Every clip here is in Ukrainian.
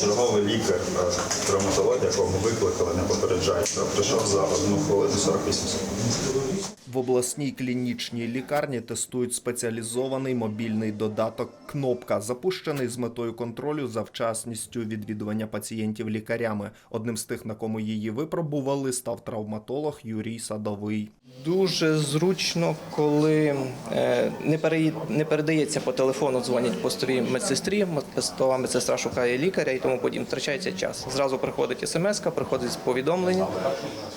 Черговий лікар травматологія травматології, якого викликали, не попереджає. Прийшов за одну хвилину 48 секунд. В обласній клінічній лікарні тестують спеціалізований мобільний додаток Кнопка, запущений з метою контролю за вчасністю відвідування пацієнтів лікарями. Одним з тих, на кому її випробували, став травматолог Юрій Садовий. Дуже зручно, коли е, не, передається по телефону, дзвонять постовій медсестрі, постова медсестра шукає лікаря і тому подібне. Втрачається час. Зразу приходить смс, приходить повідомлення.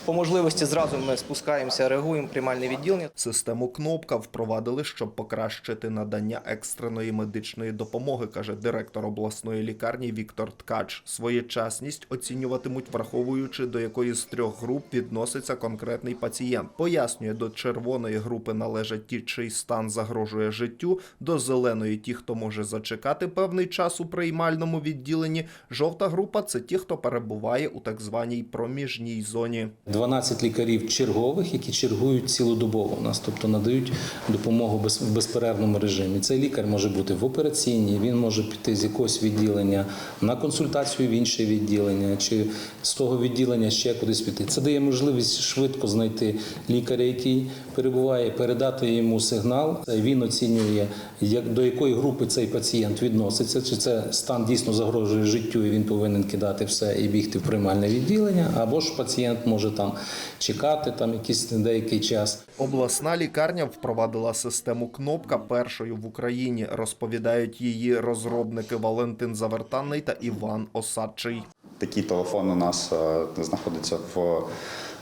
По можливості зразу ми спускаємося, реагуємо, приймальне відділення. Систему Кнопка впровадили, щоб покращити надання екстреної медичної допомоги, каже директор обласної лікарні Віктор Ткач. Своєчасність оцінюватимуть, враховуючи до якої з трьох груп відноситься конкретний пацієнт. Пояснює, до червоної групи належать ті, чий стан загрожує життю, до зеленої ті, хто може зачекати певний час у приймальному відділенні. Жовта група це ті, хто перебуває у так званій проміжній зоні. 12 лікарів чергових, які чергують цілодобово у нас, тобто надають допомогу в безперервному режимі. Цей лікар може бути в операційній, він може піти з якогось відділення на консультацію в інше відділення, чи з того відділення ще кудись піти. Це дає можливість швидко знайти лікаря, який перебуває, передати йому сигнал. Він оцінює, як до якої групи цей пацієнт відноситься, чи це стан дійсно загрожує життю, і він повинен кидати все і бігти в приймальне відділення, або ж пацієнт може там чекати там якийсь деякий час. Обласна лікарня впровадила систему кнопка першою в Україні. Розповідають її розробники Валентин Завертанний та Іван Осадчий. Такий телефон у нас е, знаходиться в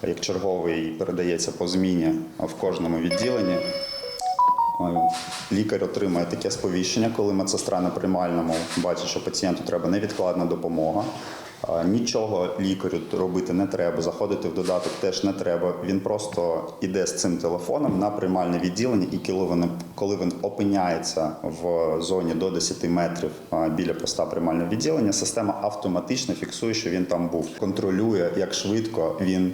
як черговий передається по зміні в кожному відділенні. Е, Лікар отримує таке сповіщення, коли медсестра на приймальному бачить, що пацієнту треба невідкладна допомога. Нічого лікарю робити не треба, заходити в додаток теж не треба. Він просто йде з цим телефоном на приймальне відділення, і коли він, опиняється в зоні до 10 метрів біля поста приймального відділення, система автоматично фіксує, що він там був. Контролює, як швидко він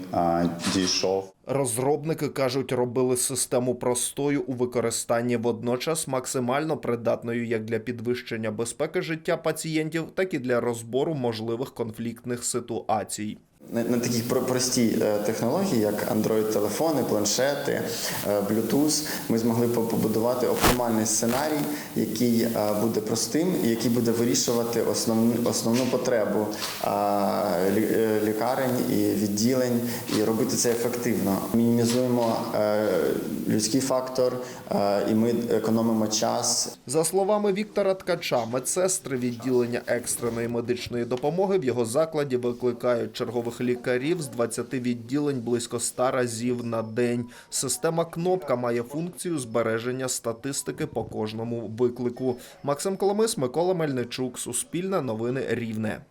дійшов Розробники кажуть, робили систему простою у використанні водночас максимально придатною як для підвищення безпеки життя пацієнтів, так і для розбору можливих конфліктних ситуацій. На, на такій про- простій е, технології, як Android-телефони, планшети, е, Bluetooth, ми змогли побудувати оптимальний сценарій, який е, буде простим і який буде вирішувати основну, основну потребу лі- лікарень і відділень, і робити це ефективно. Мінімізуємо людський фактор, е, і ми економимо час За словами Віктора Ткача, медсестри відділення екстреної медичної допомоги в його закладі викликають чергових лікарів з 20 відділень близько 100 разів на день. Система кнопка має функцію збереження статистики по кожному виклику. Максим Коломис, Микола Мельничук, Суспільне новини Рівне.